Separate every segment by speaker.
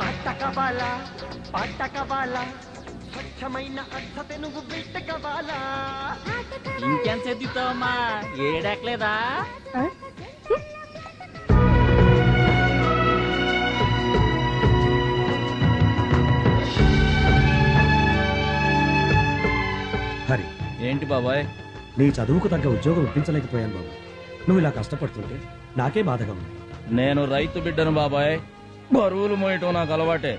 Speaker 1: పట్టకవాలా పట్టకవాలా స్వచ్ఛమైన అర్థత నువ్వు బిట్టకవాలా
Speaker 2: ఇంకేం చదివుతావమ్మా ఏడెక్కలేదా?
Speaker 3: హరి.
Speaker 2: ఏంటి బాబాయ్?
Speaker 3: నీ చదువుకు తగ్గ ఉద్యోగం ఇప్పించలేకపోయాను బాబు. నువ్వు ఇలా కష్టపడుతుంటే నాకే బాధగా ఉంది.
Speaker 2: నేను రైతు బిడ్డను బాబాయ్. బరువులు మోయటం నాకు అలవాటే.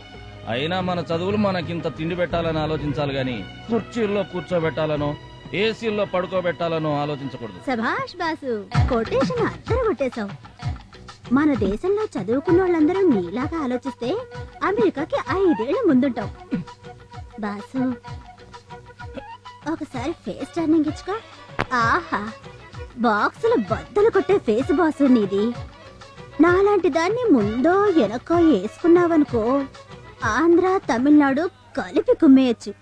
Speaker 2: అయినా మన చదువులు మనకింత తిండి పెట్టాలని ఆలోచించాలి గాని కుర్చీల్లో కూర్చోబెట్టాలనో ఏసీల్లో పడుకోబెట్టాలనో ఆలోచించకూడదు.
Speaker 4: సభాష్ బాసు కొటేషన్ అద్దరు కొట్టేశావు. మన దేశంలో చదువుకున్న వాళ్ళందరూ నీలాగా ఆలోచిస్తే అమెరికాకి ఐదేళ్ళు ముందుంటాం బాసు ఒకసారి ఫేస్ టర్నింగ్ ఇచ్చుకో. ఆహా బాక్సులు బద్దలు కొట్టే ఫేస్ బాసు నీది. నాలాంటి దాన్ని ముందో వెనకో వేసుకున్నావనుకో ఆంధ్ర తమిళనాడు కలిపి కుమ్మేయచ్చు.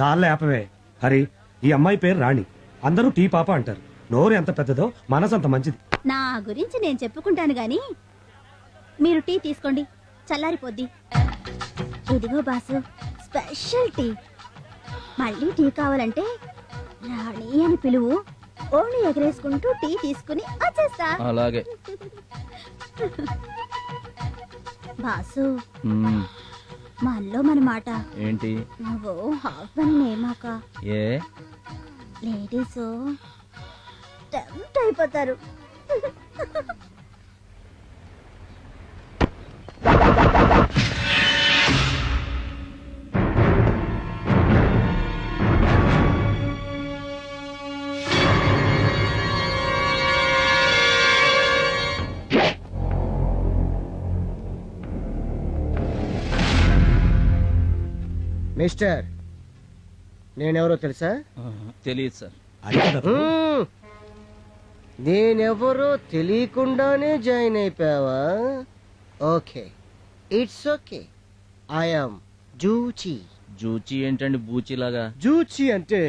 Speaker 3: చాలా ఆపవే హరి ఈ అమ్మాయి పేరు రాణి. అందరూ టీ పాప అంటారు. నోరు ఎంత పెద్దదో మనసు అంత మంచిది.
Speaker 4: నా గురించి నేను చెప్పుకుంటాను గాని మీరు టీ తీసుకోండి. చల్లారిపోద్ది. ఇదిగో బాసు స్పెషల్ టీ. మళ్ళీ టీ కావాలంటే రాణి అని పిలువు. ఓణి ఎగరేసుకుంటూ టీ తీసుకుని వచ్చేస్తా.
Speaker 2: అలాగే.
Speaker 4: బాసు.
Speaker 2: మ్మ్.
Speaker 4: మనలో మన మాట.
Speaker 2: ఏంటి?
Speaker 4: నువ్వు హాఫ్ అని నేమాక.
Speaker 2: ఏ?
Speaker 4: లేడీస్. టెంప్ట్ అయిపోతారు.
Speaker 1: మిస్టర్ నేనెవరో తెలుసా
Speaker 2: తెలియదు సార్.
Speaker 1: మ్మ్. నేనెవరో తెలియకుండానే జాయిన్ అయిపోయావా ఓకే ఇట్స్ ఓకే ఐఎమ్ జూచి
Speaker 2: జూచి ఏంటండి బూచిలాగా
Speaker 1: జూచి అంటే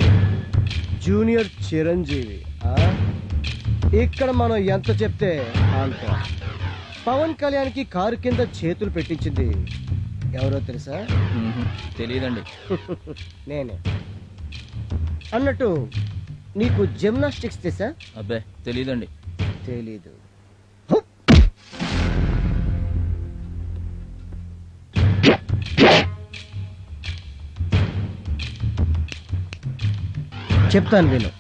Speaker 1: జూనియర్ చిరంజీవి ఆ? ఇక్కడ మనం ఎంత చెప్తే అంత పవన్ కళ్యాణ్కి కారు కింద చేతులు పెట్టించింది ఎవరో తెలుసా.
Speaker 2: తెలియదండి
Speaker 1: నేనే. అన్నట్టు నీకు జిమ్నాస్టిక్స్ తెలుసా?
Speaker 2: అబ్బే తెలియదండి
Speaker 1: తెలీదు. చెప్తాను విను.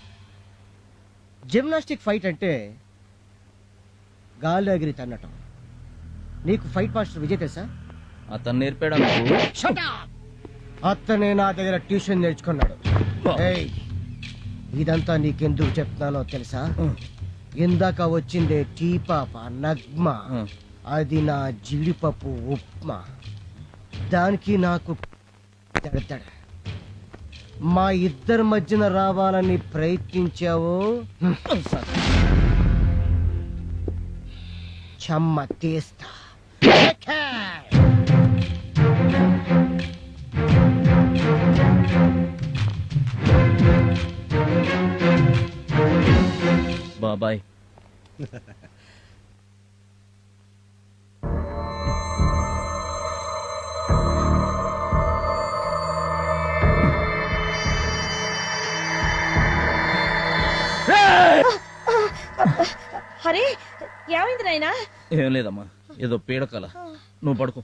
Speaker 1: జిమ్నాస్టిక్ ఫైట్ అంటే గాలి ఎగిరి తన్నటం. నీకు ఫైట్ మాస్టర్ విజయ్ తెలుసా?
Speaker 2: అతను నేర్పాడు
Speaker 1: అతనే నా దగ్గర ట్యూషన్ నేర్చుకున్నాడు. ఏయ్, ఇదంతా నీకెందుకు చెప్తున్నానో తెలుసా? ఇందాక వచ్చిందే టీ పాప నగ్మ.
Speaker 2: ఆ.
Speaker 1: అది నా జీడిపప్పు ఉప్మా. దానికి నాకు దడదడ. మా ఇద్దరి మధ్యన రావాలని ప్రయత్నించావు? చెమ్మ తీస్తా.
Speaker 2: బాబాయ్.
Speaker 5: హరే ఏమైంది నాయనా?
Speaker 2: ఏం లేదమ్మా ఏదో పీడకల నువ్వు పడుకో.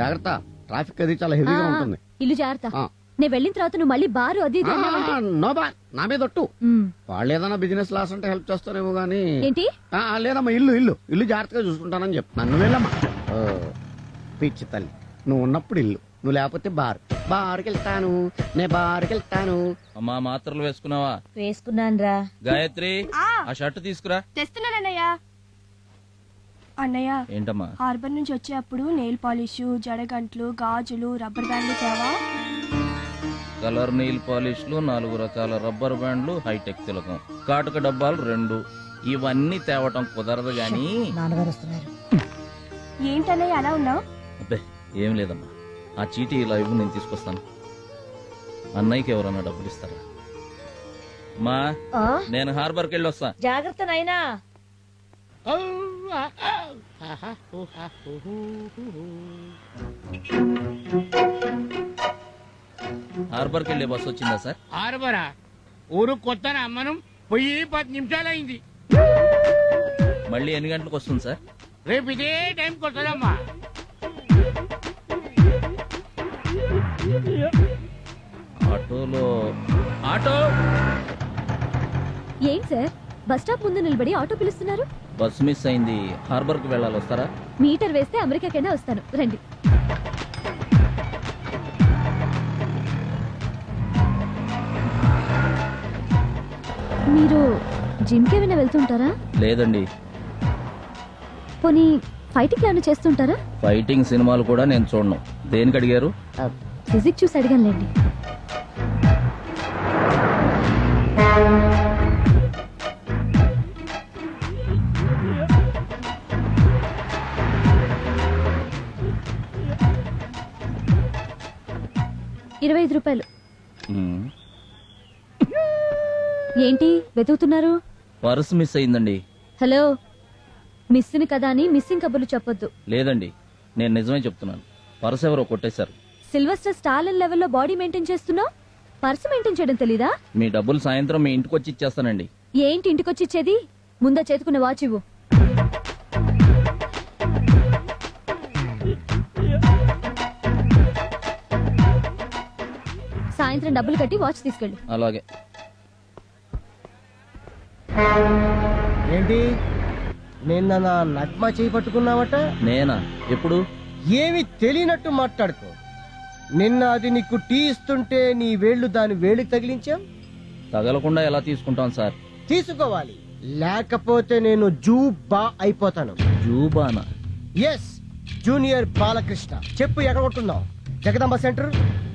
Speaker 6: జాగ్రత్త. ట్రాఫిక్ అది చాలా హెవీగా ఉంటుంది.
Speaker 4: ఇల్లు జాగ్రత్త.
Speaker 6: ఆ.
Speaker 4: నేను వెళ్ళిన తర్వాత నువ్వు మళ్ళీ బారు అది ఇది అన్నావంటే-
Speaker 6: ఆ, నో బా నా మీద ఒట్టు.
Speaker 4: ఉమ్.
Speaker 6: వాళ్ళు ఏదైనా బిజినెస్ లాస్ అంటే హెల్ప్ చేస్తారేమో గానీ.
Speaker 4: ఏంటి?
Speaker 6: ఆ, లేదమ్మా ఇల్లు ఇల్లు. ఇల్లు జాగ్రత్తగా చూసుకుంటానని చెప్పు. నన్ను వెళ్ళమ్మా. ఓ, పిచ్చి తల్లి. నువ్వు ఉన్నప్పుడు ఇల్లు. నువ్వు లేకపోతే బార్. బార్కి వెళ్తాను నే బార్కి వెళ్తాను
Speaker 2: అమ్మా మాత్రలు వేసుకున్నావా?
Speaker 5: వేసుకున్నానురా.
Speaker 2: గాయత్రి ఆ షర్ట్ తీసుకురా.
Speaker 7: తెస్తున్నానన్నయ్య. అన్నయ్య
Speaker 2: ఏంటమ్మా?
Speaker 7: హార్బర్ నుంచి వచ్చేటప్పుడు నెయిల్ పాలిష్ జడగంట్లు గాజులు రబ్బర్ బ్యాండ్లు తేవా?
Speaker 2: కలర్ నెయిల్ పాలిష్లు నాలుగు రకాల రబ్బర్ బ్యాండ్లు హైటెక్ తిలకం. కాటుక డబ్బాలు రెండు. ఇవన్నీ తేవటం కుదరదు గాని.
Speaker 5: నాన్నగారు వస్తున్నారు
Speaker 7: ఏంటన్నయ్య అలా ఉన్నావు?
Speaker 2: అబ్బే ఏం లేదమ్మా. ఆ చీటీ ఇలా ఇవ్వు నేను తీసుకొస్తాను. అన్నయ్యకి ఎవరన్నా డబ్బులు ఇస్తారా మా
Speaker 5: ఆ?
Speaker 2: నేను హార్బర్కి వెళ్ళి వస్తా
Speaker 5: జాగ్రత్త నాయనా.
Speaker 2: హార్బర్కి వెళ్ళే బస్సు వచ్చిందా సార్?
Speaker 8: ఆరుబరా ఊరు కొత్తనా మనం పోయి పది నిమిషాలైంది.
Speaker 2: మళ్ళీ ఎన్ని గంటలకు వస్తుంది సార్?
Speaker 8: రేపు ఇదే టైంకి వస్తుందమ్మా.
Speaker 2: ఆటోలో ఆటో!
Speaker 4: ఏం సార్? బస్ స్టాప్ ముందు నిలబడి ఆటో పిలుస్తున్నారు?
Speaker 2: బస్సు మిస్ అయింది. హార్బర్కి వెళ్ళాలి వస్తారా?
Speaker 4: మీటర్ వేస్తే అమెరికాకైనా వస్తాను. రండి. మీరు జిమ్కి ఏమైనా వెళ్తుంటారా?
Speaker 2: లేదండి.
Speaker 4: పోనీ ఫైటింగ్ ఏమైనా చేస్తుంటారా?
Speaker 2: ఫైటింగ్ సినిమాలు కూడా నేను చూడను. దేనికి అడిగారు?
Speaker 4: ఫిజిక్ చూసి అడిగానులేండి. ఇరవై ఐదు రూపాయలు. ఏంటి వెతుకుతున్నారు?
Speaker 2: పర్స్ మిస్ అయిందండి.
Speaker 4: హలో మిస్సింగ్ కదా అని మిస్సింగ్ కబుర్లు చెప్పొద్దు.
Speaker 2: లేదండి నేను నిజమే చెప్తున్నాను. పర్స్ ఎవరో కొట్టేశారు.
Speaker 4: సిల్వస్టర్ స్టాలిన్ లెవెల్లో బాడీ మెయింటైన్ చేస్తున్నావు? పర్సు మెయింటైన్ చేయడం తెలీదా?
Speaker 2: మీ డబ్బులు సాయంత్రం మీ ఇంటికి వచ్చి ఇచ్చేస్తానండి.
Speaker 4: ఏంటి ఇంటికొచ్చి ఇచ్చేది? ముందా చేతుకున్న వాచ్ ఇవ్వు. సాయంత్రం డబ్బులు కట్టి వాచ్ తీసుకెళ్ళు.
Speaker 2: అలాగే.
Speaker 1: ఏంటి? నిన్న నా నగ్మ చేయి పట్టుకున్నావట?
Speaker 2: నేనా? ఎప్పుడు?
Speaker 1: ఏమి తెలియనట్టు మాట్లాడుకో. నిన్న అది నీకు టీ ఇస్తుంటే నీ వేళ్ళు దాని వేలికి తగిలించాం
Speaker 2: తగలకుండా ఎలా తీసుకుంటాం సార్?
Speaker 1: తీసుకోవాలి. లేకపోతే నేను జూ బా అయిపోతాను.
Speaker 2: జూబానా?
Speaker 1: Yes junior Balakrishna. చెప్పు ఎక్కడ కొట్టున్నావు Jagadamba centre?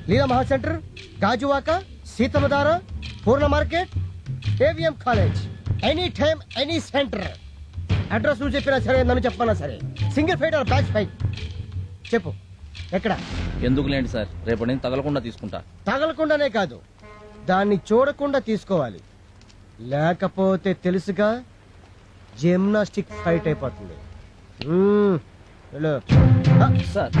Speaker 1: Leela Maha centre Gajuwaka Seethammadhara Poorna market AVM college any time any centre address నువ్వు చెప్పినా సరే నన్ను చెప్పనా సరే. Single fight or batch fight చెప్పు. ఎక్కడ?
Speaker 2: ఎందుకు లేండి సార్? రేపటి నుంచి తగలకుండా తీసుకుంటా.
Speaker 1: తగలకుండానే కాదు. దాన్ని చూడకుండా తీసుకోవాలి. లేకపోతే తెలుసుగా జిమ్నాస్టిక్ ఫైట్ అయిపోతుంది.
Speaker 2: సార్.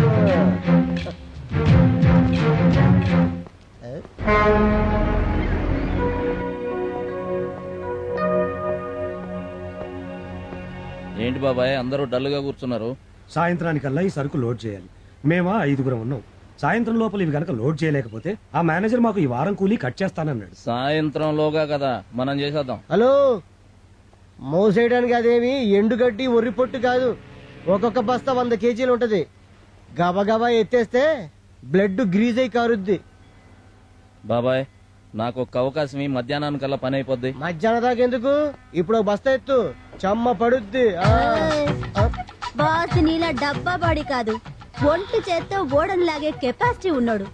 Speaker 2: ఏంటి బాబాయ్ అందరూ డల్గా కూర్చున్నారు.
Speaker 3: సాయంత్రానికల్లా ఈ సరుకు లోడ్ చేయాలి. మేమా ఐదుగురం ఉన్నాం. సాయంత్రం లోపల ఇవి గనక లోడ్ చేయలేకపోతే ఆ మేనేజర్ మాకు ఈ వారం కూలీ కట్ చేస్తానన్నాడు.
Speaker 2: సాయంత్రంలోగా కదా మనం చేసేద్దాం.
Speaker 1: హలో మోసేయడానికి అదేమి ఎండుగడ్డి ఒర్రి పొట్టు కాదు. ఒక్కొక్క బస్తా వంద కేజీలు ఉంటది. గబగబా ఎత్తేస్తే బ్లడ్ గ్రీజ్ అయి కారుద్ది.
Speaker 2: బాబాయ్ నాకు ఒక అవకాశం ఈ మధ్యాహ్నానికల్లా పని అయిపోద్ది.
Speaker 1: మధ్యాహ్నం దాకా ఎందుకు? ఇప్పుడు ఒక బస్తా ఎత్తు. చమ్మ పడుద్ది. ఆ, ఆ.
Speaker 4: బాస్ నీలా డబ్బా బాడీ కాదు. ఒంటి చేత్తో ఓడను లాగే కెపాసిటీ ఉన్నాడు.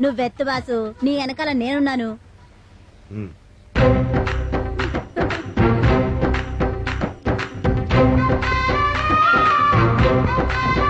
Speaker 4: నువ్వెత్తు బాసు నీ వెనకాల నేనున్నాను.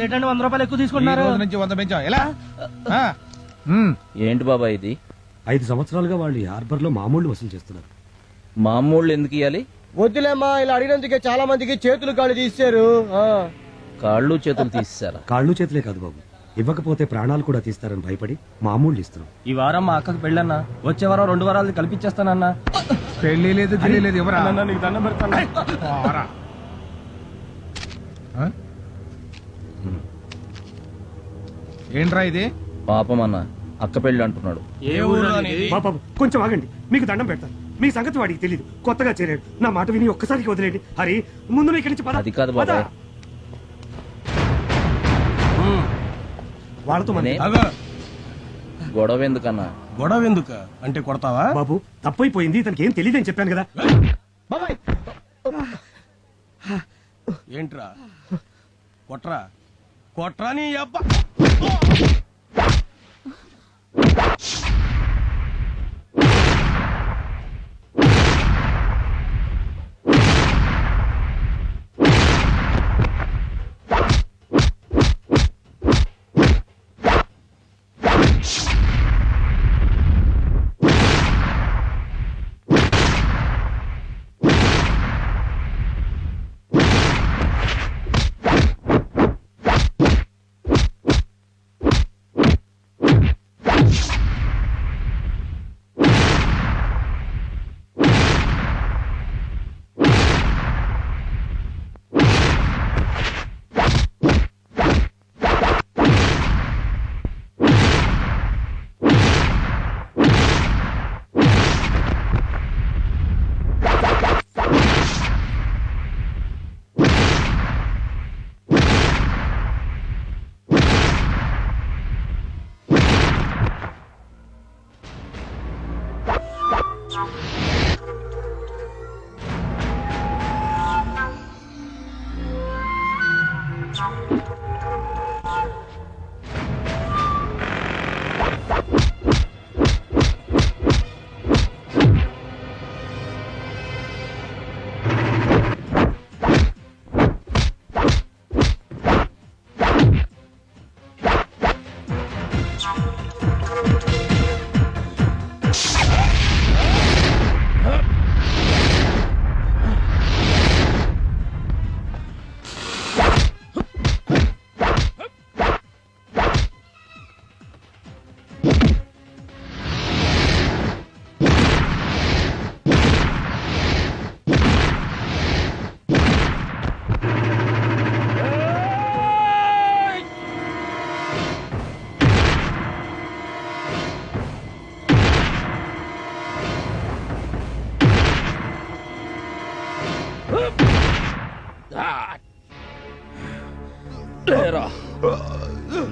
Speaker 1: అదేంటండి వంద రూపాయలు ఎక్కువ
Speaker 8: రోజు నుంచి వంద పెంచాం. ఎలా? ఆ.
Speaker 2: ఏంటి బాబాయ్ ఇది?
Speaker 3: ఐదు సంవత్సరాలుగా వాళ్ళు ఈ హార్బర్లో మామూలు వసూలు చేస్తున్నారు.
Speaker 2: మామూళ్ళు ఎందుకు ఇవ్వాలి
Speaker 1: వద్దులేమ్మా ఇలా అడిగినందుకే చాలా మందికి చేతులు కాళ్ళు తీశారు. ఆ.
Speaker 2: కాళ్ళు చేతులు తీసేశారా?
Speaker 3: కాళ్ళు చేతులే కాదు బాబు. ఇవ్వకపోతే ప్రాణాలు కూడా తీస్తారని భయపడి మామూలు ఇస్తున్నాం.
Speaker 9: ఈ వారం మా అక్కకు పెళ్ళన్నా. వచ్చే వారం రెండు వారాలు కల్పించేస్తానన్నా
Speaker 8: పెళ్ళి లేదు గిల్లి లేదు ఎవరా?
Speaker 9: అన్న, నీకు దండం పెడతాను.
Speaker 8: పోరా. ఆ? ఏంట్రా ఇది?
Speaker 2: పాపం అన్న అక్క పెళ్ళి అంటున్నాడు.
Speaker 9: ఏ ఊరు అనేది?
Speaker 3: బాబు బాబు, కొంచెం ఆగండి. మీకు దండం పెడతాను మీ సంగతి వాడికి తెలియదు కొత్తగా చేరాడు. నా మాట విని ఒక్కసారికి వదిలేండి హరి ముందు ఇక్కడి నుంచి పద.
Speaker 2: అది కాదు
Speaker 3: పద.
Speaker 2: బాబాయ్.
Speaker 3: వాళ్ళతో మన
Speaker 9: అగో.
Speaker 2: గొడవ ఎందుకన్నా?
Speaker 9: గొడవ ఎందుకు? అంటే కొడతావా?
Speaker 3: బాబు తప్పైపోయింది. ఇతనికి ఏం తెలియదని చెప్పాను కదా.
Speaker 9: ఏంట్రా? కొట్రా. కొట్రా నీ అబ్బా.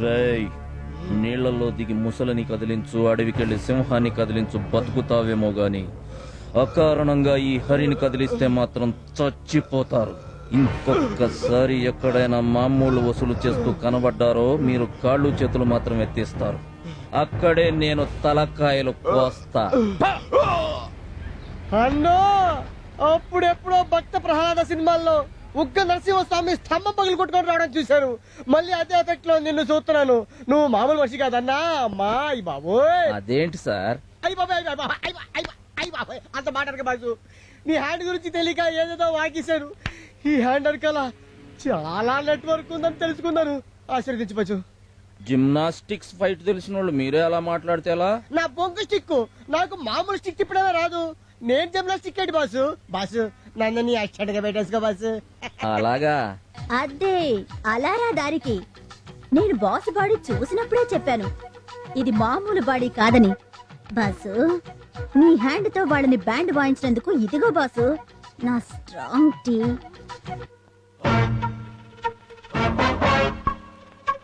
Speaker 2: రేయ్ నీళ్ళలో దిగి ముసలని కదిలించు అడవికెళ్ళి సింహాన్ని కదిలించు బతుకుతావేమో గాని అకారణంగా ఈ హరిని కదిలిస్తే మాత్రం చచ్చిపోతారు. ఇంకొకసారి ఎక్కడైనా మామూలు వసూలు చేస్తూ కనబడ్డారో మీరు కాళ్ళు చేతులు మాత్రం ఎత్తిస్తారు అక్కడే నేను తలకాయలు కోస్తా.
Speaker 1: అన్నా! అప్పుడెప్పుడో భక్త ప్రహ్లాద సినిమాల్లో ఉగ్గ నరసింహస్వామి స్తంభం పగిలి కొట్టుకొని రావడం చూశాను మళ్ళీ అదే ఎఫెక్ట్లో నిన్ను చూస్తున్నాను. నువ్వు మామూలు మనిషి కాదన్నా అమ్మా అయ్యి బాబోయ్.
Speaker 2: అదేంటి సార్?
Speaker 1: అయ్యి బాబాయ్ అయ్యి బాబాయ్ అయ్యి బాబాయ్, అయ్యి బాబాయ్, అయ్యి బాబాయ్ అంత మాట్లాడక బాసు. నీ హ్యాండ్ గురించి తెలియక ఏదేదో వాకేశాను ఈ హ్యాండ్ వెనకాల చాలా నెట్వర్క్ ఉందని తెలుసుకున్నాను ఆశీర్వదించవచ్చు
Speaker 2: జిమ్నాస్టిక్స్ ఫైట్ తెలిసిన వాళ్ళు మీరే అలా మాట్లాడితే ఎలా?
Speaker 1: నా బొంగు స్టిక్ నాకు మామూలు స్టిక్ తిప్పడమే రాదు. నేను చెప్పిన స్టిక్ ఏంటి బాసు బాసు నన్ను నీ అచ్చడిగా పెట్టేసుకో బాసు
Speaker 2: అలాగా?
Speaker 4: అదే అలారా దారికి. నేను బాస్ బాడీ చూసినప్పుడే చెప్పాను. ఇది మామూలు బాడీ కాదని. బాసు నీ హ్యాండ్తో వాళ్ళని బ్యాండ్ వాయించినందుకు ఇదిగో బాసు నా స్ట్రాంగ్ టీ